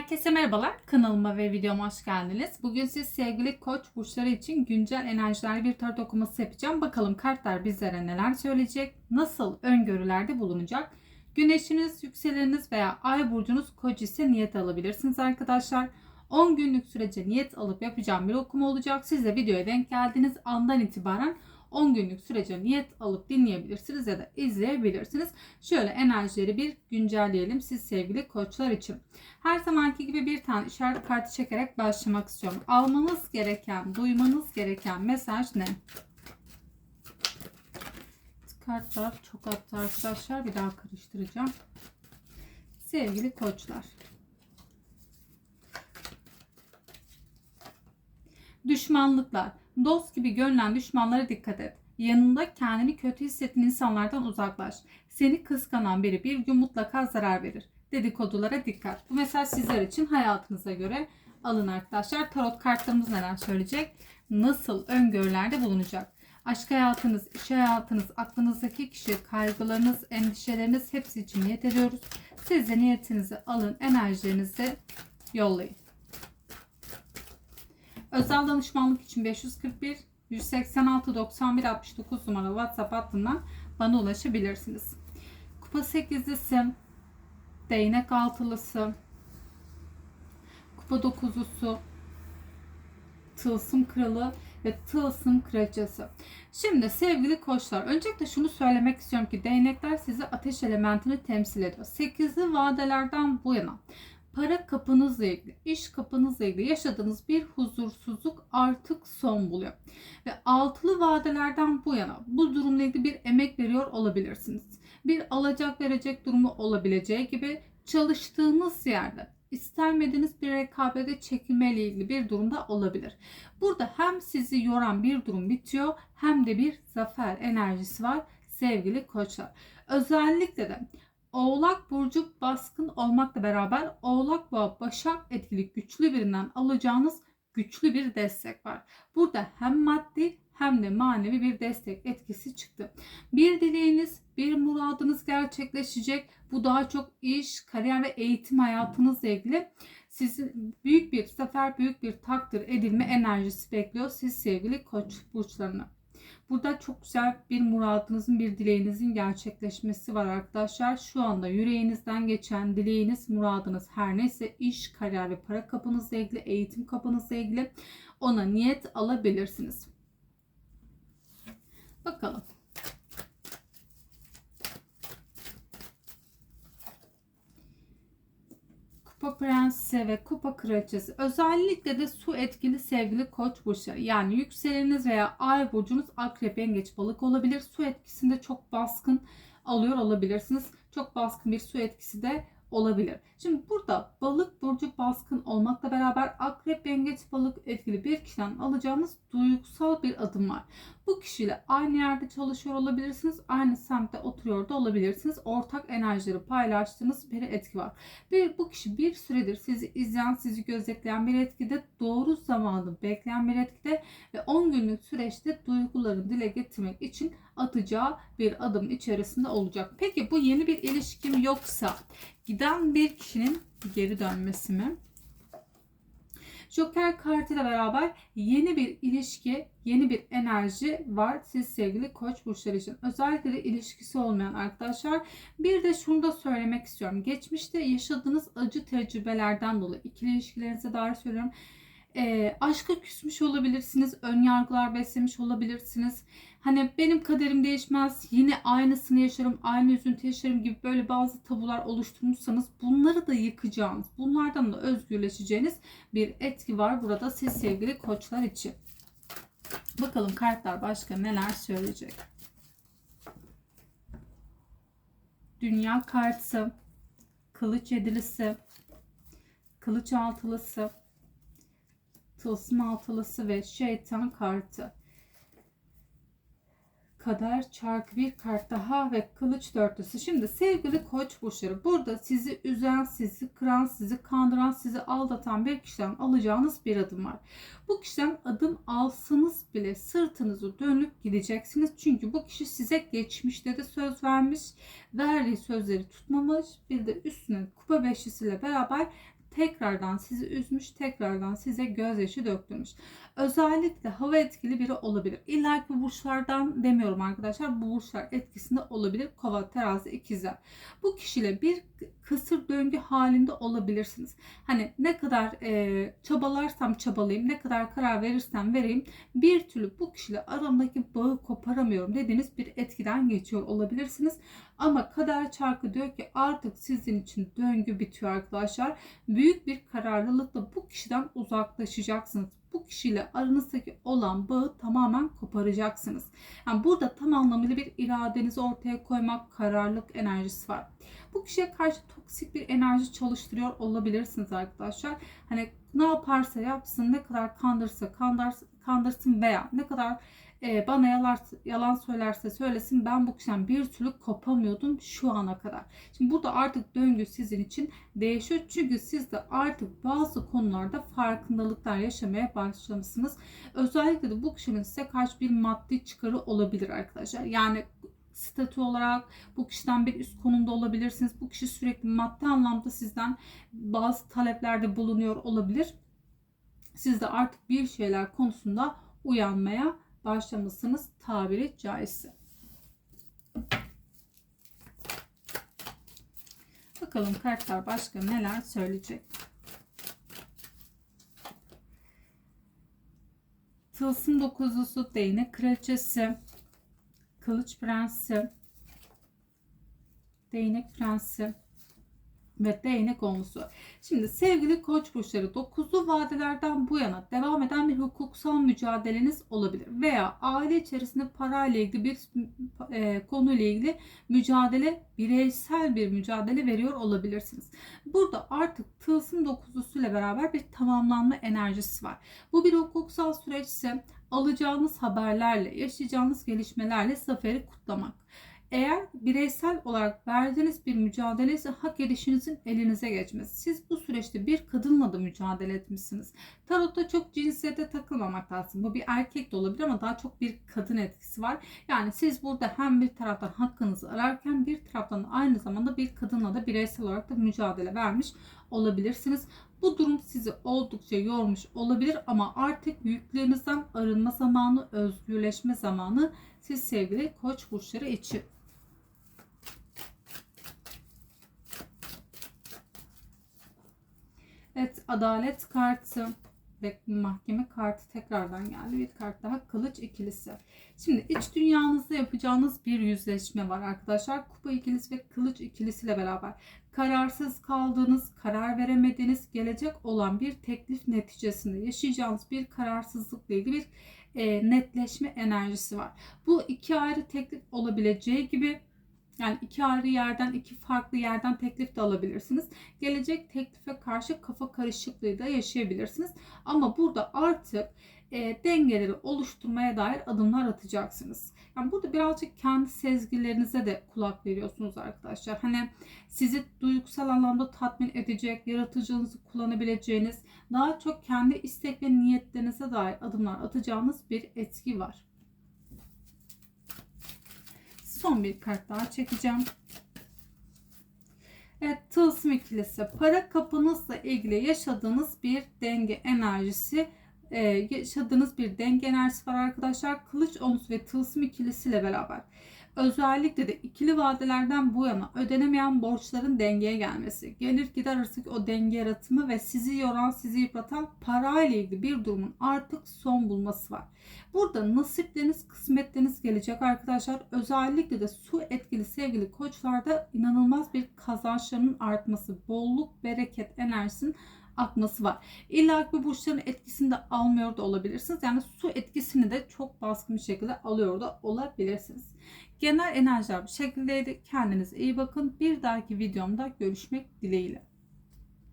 Herkese merhabalar. Kanalıma ve videoma hoş geldiniz. Bugün siz sevgili koç burçları için güncel enerjiler bir tarot okuması yapacağım. Bakalım kartlar bizlere neler söyleyecek, nasıl öngörülerde bulunacak. Güneşiniz, yükseleniniz veya ay burcunuz koç ise niyet alabilirsiniz arkadaşlar. 10 günlük sürece niyet alıp yapacağım bir okuma olacak. Siz de videoya denk geldiğiniz andan itibaren 10 günlük sürece niyet alıp dinleyebilirsiniz ya da izleyebilirsiniz. Şöyle enerjileri bir güncelleyelim siz sevgili koçlar için. Her zamanki gibi bir tane işaret kartı çekerek başlamak istiyorum. Almanız gereken, duymanız gereken mesaj ne? Kartlar çok attı arkadaşlar. Bir daha karıştıracağım. Sevgili koçlar. Düşmanlıklar. Dost gibi görünen düşmanlara dikkat et. Yanında kendini kötü hissettiğin insanlardan uzaklaş. Seni kıskanan biri bir gün mutlaka zarar verir. Dedikodulara dikkat. Bu mesaj sizler için hayatınıza göre alın arkadaşlar. Tarot kartlarımız neler söyleyecek? Nasıl öngörülerde bulunacak? Aşk hayatınız, iş hayatınız, aklınızdaki kişi, kaygılarınız, endişeleriniz hepsi için niyet ediyoruz. Siz de niyetinizi alın, enerjilerinizi yollayın. Özel danışmanlık için 541 186 91 69 numaralı WhatsApp hattından bana ulaşabilirsiniz. Kupa 8'lisi, değnek altılısı, kupa 9'lusu, tılsım kralı ve tılsım kraliçesi. Şimdi sevgili koçlar öncelikle şunu söylemek istiyorum ki değnekler sizi ateş elementini temsil ediyor. 8'li vadelerden bu yana para kapınızla ilgili, iş kapınızla ilgili yaşadığınız bir huzursuzluk artık son buluyor. Ve altılı vadelerden bu yana bu durumla ilgili bir emek veriyor olabilirsiniz. Bir alacak verecek durumu olabileceği gibi çalıştığınız yerde istenmediğiniz bir rekabete çekilme ile ilgili bir durumda olabilir. Burada hem sizi yoran bir durum bitiyor hem de bir zafer enerjisi var sevgili koçlar. Özellikle de Oğlak burcu baskın olmakla beraber Oğlak ve Başak etkili güçlü birinden alacağınız güçlü bir destek var. Burada hem maddi hem de manevi bir destek etkisi çıktı. Bir dileğiniz, bir muradınız gerçekleşecek. Bu daha çok iş, kariyer ve eğitim hayatınızla ilgili sizi büyük bir sefer, büyük bir takdir edilme enerjisi bekliyor siz sevgili koç burçlarını. Burada çok güzel bir muradınızın, bir dileğinizin gerçekleşmesi var arkadaşlar. Şu anda yüreğinizden geçen dileğiniz, muradınız her neyse iş, kariyer ve para kapınızla ilgili, eğitim kapınızla ilgili ona niyet alabilirsiniz. Bakalım. Kupa Prensi ve Kupa Kraliçesi özellikle de su etkili sevgili koç burçları yani yükseleniniz veya ay burcunuz akrep yengeç balık olabilir. Su etkisinde çok baskın alıyor olabilirsiniz. Çok baskın bir su etkisi de olabilir. Şimdi burada balık burcu baskın olmakla beraber akrep yengeç balık etkili bir kişiden alacağınız duygusal bir adım var. Bu kişiyle aynı yerde çalışıyor olabilirsiniz. Aynı semtte oturuyor da olabilirsiniz. Ortak enerjileri paylaştığınız bir etki var. Bir, bu kişi bir süredir sizi izleyen, sizi gözetleyen bir etkide, doğru zamanı bekleyen bir etkide ve 10 günlük süreçte duygularını dile getirmek için atacağı bir adım içerisinde olacak. Peki bu yeni bir ilişkim yoksa giden bir kişinin geri dönmesi mi? Joker kartıyla beraber yeni bir ilişki, yeni bir enerji var siz sevgili koç burçları için. Özellikle de ilişkisi olmayan arkadaşlar. Bir de şunu da söylemek istiyorum. Geçmişte yaşadığınız acı tecrübelerden dolayı ikili ilişkilerinize dair söylüyorum. E, aşka küsmüş olabilirsiniz. Ön yargılar beslemiş olabilirsiniz Hani benim kaderim değişmez, yine aynısını yaşarım, aynı üzüntü yaşarım gibi böyle bazı tabular oluşturmuşsanız bunları da yıkacağınız, bunlardan da özgürleşeceğiniz bir etki var burada siz sevgili koçlar için. Bakalım kartlar başka neler söyleyecek. Dünya kartı, kılıç yedilisi, kılıç altılısı, tılsım altılısı ve şeytan kartı kadar çarkı bir kart daha ve kılıç dörtlüsü. Şimdi sevgili koç burçları burada sizi üzen, sizi kıran, sizi kandıran, sizi aldatan bir kişiden alacağınız bir adım var. Bu kişiden adım alsanız bile sırtınızı dönüp gideceksiniz. Çünkü bu kişi size geçmişte de söz vermiş, verdiği sözleri tutmamış. Bir de üstüne kupa beşlisiyle beraber tekrardan sizi üzmüş, tekrardan size gözyaşı döktürmüş. Özellikle hava etkili biri olabilir. İlla ki bu burçlardan demiyorum arkadaşlar. Bu burçlar etkisinde olabilir. Kova, terazi, ikizler. Bu kişiyle bir kısır döngü halinde olabilirsiniz. Hani ne kadar e, çabalarsam çabalayayım, ne kadar karar verirsem vereyim bir türlü bu kişiyle aramdaki bağı koparamıyorum dediğiniz bir etkiden geçiyor olabilirsiniz. Ama kader çarkı diyor ki artık sizin için döngü bitiyor arkadaşlar. Büyük bir kararlılıkla bu kişiden uzaklaşacaksınız. Bu kişiyle aranızdaki olan bağı tamamen koparacaksınız. Yani burada tam anlamıyla bir iradenizi ortaya koymak, kararlılık enerjisi var. Bu kişiye karşı toksik bir enerji çalıştırıyor olabilirsiniz arkadaşlar. Hani ne yaparsa yapsın, ne kadar kandırsa kandırsın, kandırsın veya ne kadar e, bana yalan, yalan söylerse söylesin ben bu kişiden bir türlü kopamıyordum şu ana kadar. Şimdi burada artık döngü sizin için değişiyor. Çünkü siz de artık bazı konularda farkındalıklar yaşamaya başlamışsınız. Özellikle de bu kişinin size karşı bir maddi çıkarı olabilir arkadaşlar. Yani statü olarak bu kişiden bir üst konumda olabilirsiniz. Bu kişi sürekli maddi anlamda sizden bazı taleplerde bulunuyor olabilir. Siz de artık bir şeyler konusunda uyanmaya başlamışsınız tabiri caizse. Bakalım kartlar başka neler söyleyecek. Tılsım dokuzlusu, değnek kraliçesi, kılıç prensi, değnek prensi, ve değnek olmusu. Şimdi sevgili koç burçları 9'lu vadelerden bu yana devam eden bir hukuksal mücadeleniz olabilir. Veya aile içerisinde parayla ilgili bir e, konuyla ilgili mücadele, bireysel bir mücadele veriyor olabilirsiniz. Burada artık tılsım dokuzlusuyla beraber bir tamamlanma enerjisi var. Bu bir hukuksal süreçse alacağınız haberlerle, yaşayacağınız gelişmelerle zaferi kutlamak. Eğer bireysel olarak verdiğiniz bir mücadele ise hak edişinizin elinize geçmesi. Siz bu süreçte bir kadınla da mücadele etmişsiniz. Tarotta çok cinsiyete takılmamak lazım. Bu bir erkek de olabilir ama daha çok bir kadın etkisi var. Yani siz burada hem bir taraftan hakkınızı ararken bir taraftan aynı zamanda bir kadınla da bireysel olarak da mücadele vermiş olabilirsiniz. Bu durum sizi oldukça yormuş olabilir ama artık yüklerinizden arınma zamanı, özgürleşme zamanı siz sevgili koç burçları için. Evet adalet kartı ve mahkeme kartı tekrardan geldi. Bir kart daha kılıç ikilisi. Şimdi iç dünyanızda yapacağınız bir yüzleşme var arkadaşlar. Kupa ikilisi ve kılıç ikilisiyle beraber kararsız kaldığınız, karar veremediğiniz, gelecek olan bir teklif neticesinde yaşayacağınız bir kararsızlıkla ilgili bir e, netleşme enerjisi var. Bu iki ayrı teklif olabileceği gibi yani iki ayrı yerden, iki farklı yerden teklif de alabilirsiniz. Gelecek teklife karşı kafa karışıklığı da yaşayabilirsiniz. Ama burada artık e, dengeleri oluşturmaya dair adımlar atacaksınız. Yani burada birazcık kendi sezgilerinize de kulak veriyorsunuz arkadaşlar. Hani sizi duygusal anlamda tatmin edecek, yaratıcılığınızı kullanabileceğiniz, daha çok kendi istek ve niyetlerinize dair adımlar atacağınız bir etki var. Son bir kart daha çekeceğim. Evet, tılsım ikilisi. Para kapınızla ilgili yaşadığınız bir denge enerjisi e, yaşadığınız bir denge enerjisi var arkadaşlar. Kılıç omuz ve tılsım ikilisiyle beraber. Özellikle de ikili vadelerden bu yana ödenemeyen borçların dengeye gelmesi, gelir gider arasındaki o denge yaratımı ve sizi yoran, sizi yıpratan parayla ilgili bir durumun artık son bulması var. Burada nasipleriniz, kısmetleriniz gelecek arkadaşlar. Özellikle de su etkili sevgili koçlarda inanılmaz bir kazançlarının artması, bolluk, bereket enerjisinin akması var. İlla ki bu burçların etkisini de almıyor da olabilirsiniz. Yani su etkisini de çok baskın bir şekilde alıyor da olabilirsiniz. Genel enerjiler bu şekildeydi. Kendinize iyi bakın. Bir dahaki videomda görüşmek dileğiyle.